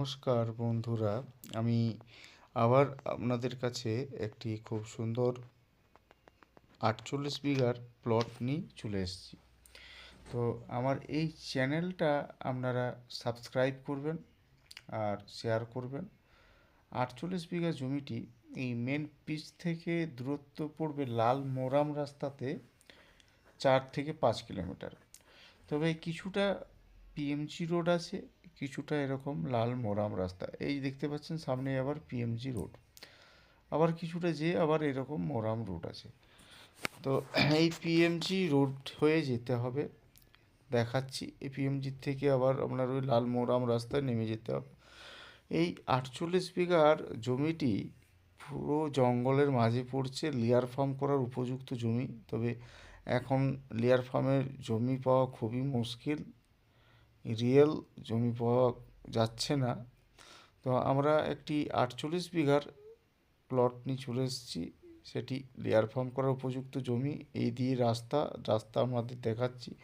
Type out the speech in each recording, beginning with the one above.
নমস্কার বন্ধুরা, আমি আবার আপনাদের কাছে একটি খুব সুন্দর আটচল্লিশ বিঘার প্লট নিয়ে চলে এসেছি। তো আমার এই চ্যানেলটা আপনারা সাবস্ক্রাইব করবেন আর শেয়ার করবেন। আটচল্লিশ বিঘা জমিটি এই মেন পিচ থেকে দূরত্ব পড়বে লাল মোরাম রাস্তাতে চার থেকে পাঁচ কিলোমিটার। তবে কিছুটা পিএমজি রোড আছে কিছুটা এরকম লাল মোরাম রাস্তা। এই দেখতে পাচ্ছেন সামনে আবার পিএমজি রোড আবার কিছুটা যে আবার এরকম মোরাম রোড আছে। তো এই পিএমজি রোড হয়ে যেতে হবে। দেখাচ্ছি। এই পিএমজির থেকে আবার আপনার ওই লাল মোরাম রাস্তায় নেমে যেতে হবে। এই আটচল্লিশ বিঘার জমিটি পুরো জঙ্গলের মাঝে পড়ছে। লেয়ার ফার্ম করার উপযুক্ত জমি। তবে এখন লেয়ার ফার্মের জমি পাওয়া খুবই মুশকিল। রিয়েল জমি পাওয়া যাচ্ছে না। তো আমরা একটি আটচল্লিশ বিঘার প্লট নিয়ে চলে এসেছি। সেটি লেয়ার ফার্ম করার উপযুক্ত জমি। এই দিয়ে রাস্তা রাস্তা আমাদের দেখাচ্ছি।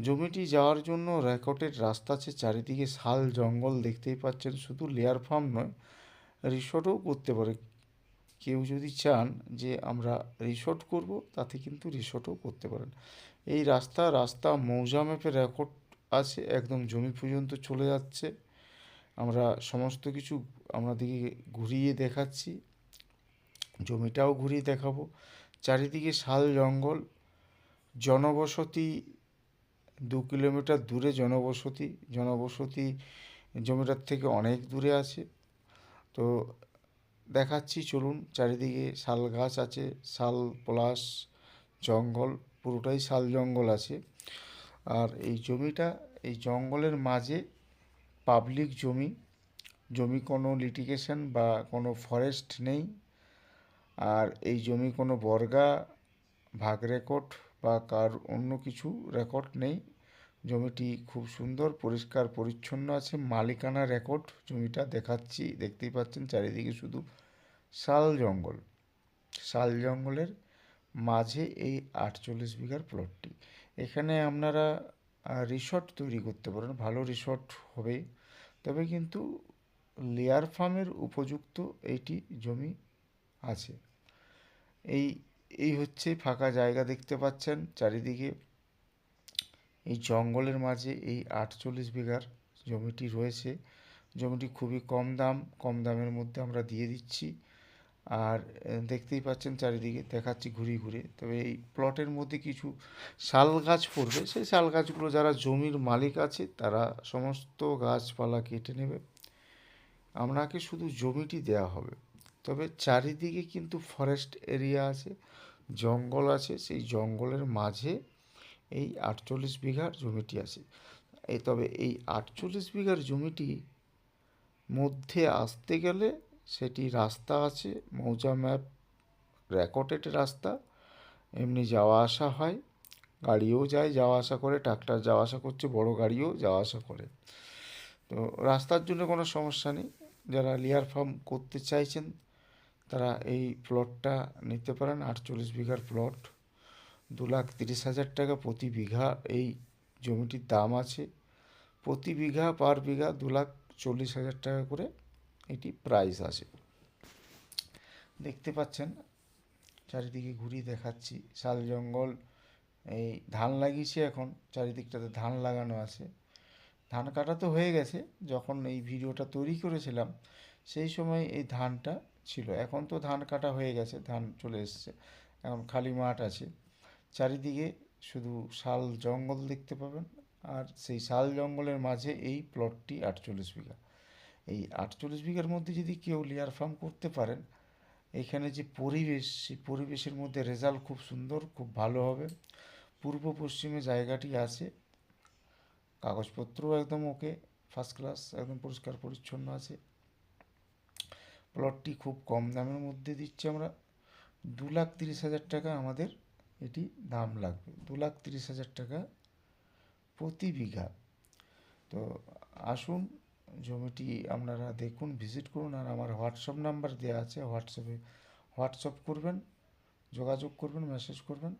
জমিটি যাওয়ার জন্য রেকর্ডের রাস্তা আছে। চারিদিকে শাল, জঙ্গল দেখতেই পাচ্ছেন। শুধু লেয়ার ফার্ম নয় রিসর্টও করতে পারে। কেউ যদি চান যে আমরা রিসর্ট করব, তাতে কিন্তু রিসর্টও করতে পারেন। এই রাস্তা রাস্তা মৌজা ম্যাপের রেকর্ড আছে, একদম জমি পর্যন্ত চলে যাচ্ছে। আমরা সমস্ত কিছু আপনাদেরকে ঘুরিয়ে দেখাচ্ছি। জমিটাও ঘুরিয়ে দেখাবো। চারিদিকে শাল জঙ্গল। জনবসতি দু কিলোমিটার দূরে জনবসতি। জনবসতি জমিটার থেকে অনেক দূরে আছে। তো দেখাচ্ছি, চলুন চারিদিকে শাল গাছ আছে, শাল প্লাস জঙ্গল, পুরোটাই শাল জঙ্গল আছে। আর এই জমিটা এই জঙ্গলের মাঝে পাবলিক জমি জমি কোনো লিটিগেশন বা কোনো ফরেস্ট নেই। আর এই জমি কোনো বর্গা, ভাগ রেকর্ড বা কার অন্য কিছু রেকর্ড নেই। জমিটি খুব সুন্দর, পরিষ্কার, পরিচ্ছন্ন আছে। মালিকানা রেকর্ড জমিটা দেখাচ্ছি, দেখতেই পাচ্ছেন চারিদিকে শুধু শাল জঙ্গল। শাল জঙ্গলের মাঝে এই আটচল্লিশ বিঘার প্লটটি এখানে আপনারা রিসর্ট তৈরি করতে পারেন, ভালো রিসর্ট হবে। তবে কিন্তু লেয়ার ফার্মের উপযুক্ত এইটি জমি আছে। এই এই হচ্ছে ফাঁকা জায়গা দেখতে পাচ্ছেন চারিদিকে। এই জঙ্গলের মাঝে এই আটচল্লিশ বিঘার জমিটি রয়েছে। জমিটি খুবই কম দাম, কম দামের মধ্যে আমরা দিয়ে দিচ্ছি। আর দেখতেই পাচ্ছেন চারিদিকে, দেখাচ্ছি ঘুরে ঘুরে তবে এই প্লটের মধ্যে কিছু শাল গাছ পড়বে। সেই শাল গাছগুলো যারা জমির মালিক আছে, তারা সমস্ত গাছপালা কেটে নেবে। আপনাকে শুধু জমিটি দেওয়া হবে। তবে চারিদিকে কিন্তু ফরেস্ট এরিয়া আছে, জঙ্গল আছে। সেই জঙ্গলের মাঝে এই আটচল্লিশ বিঘার জমিটি আছে। এই তবে এই আটচল্লিশ বিঘার জমিটি মধ্যে আসতে গেলে সেটি রাস্তা আছে, মৌজা ম্যাপ, রেকর্ডেড রাস্তা, এমনি যাওয়া আসা হয়। গাড়িও যায়, যাওয়া আসা করে, ট্রাক্টর যাওয়া আসা করছে, বড় গাড়িও যাওয়া আসা করে। তো রাস্তার জন্য কোনো সমস্যা নেই। যারা লেয়ার ফার্ম করতে চাইছেন, তারা এই প্লটটা নিতে পারেন, আটচল্লিশ বিঘার প্লট। দু লাখ তিরিশ হাজার টাকা প্রতি বিঘা এই জমিটির দাম আছে। প্রতি বিঘা, পার বিঘা দু লাখ চল্লিশ হাজার টাকা করে এটি প্রাইস আছে দেখতে পাচ্ছেন, চারিদিকে ঘুরিয়ে দেখাচ্ছি, শাল জঙ্গল, এই ধান লাগিয়েছে এখন, চারিদিকটাতে ধান লাগানো আছে। ধান কাটা তো হয়ে গেছে, যখন এই ভিডিওটা তৈরি করেছিলাম, সেই সময় এই ধানটা ছিল। এখন তো ধান কাটা হয়ে গেছে, ধান চলে এসছে, এখন খালি মাঠ আছে। চারিদিকে শুধু শাল জঙ্গল দেখতে পাবেন, আর সেই শাল জঙ্গলের মাঝে এই প্লটটি আটচল্লিশ বিঘা। এই আটচল্লিশ বিঘার মধ্যে যদি কেউ লেয়ার ফার্ম করতে পারেন, এখানে যে পরিবেশ, সেই পরিবেশের মধ্যে রেজাল্ট খুব সুন্দর, খুব ভালো হবে। পূর্ব পশ্চিমে জায়গাটি আছে, কাগজপত্রও একদম ওকে ফার্স্ট ক্লাস একদম পরিষ্কার পরিচ্ছন্ন আছে। প্লটটি খুব কম দামের মধ্যে দিচ্ছি আমরা। দু লাখ তিরিশ হাজার টাকা আমাদের এটি দাম লাগবে, দু লাখ তিরিশ হাজার টাকা প্রতি বিঘা। তো আসুন জমিটি আপনারা দেখুন ভিজিট করুন আর আমার হোয়াটসঅ্যাপ নাম্বার দেওয়া আছে হোয়াটসঅ্যাপে হোয়াটসঅ্যাপ করবেন, যোগাযোগ করবেন মেসেজ করবেন।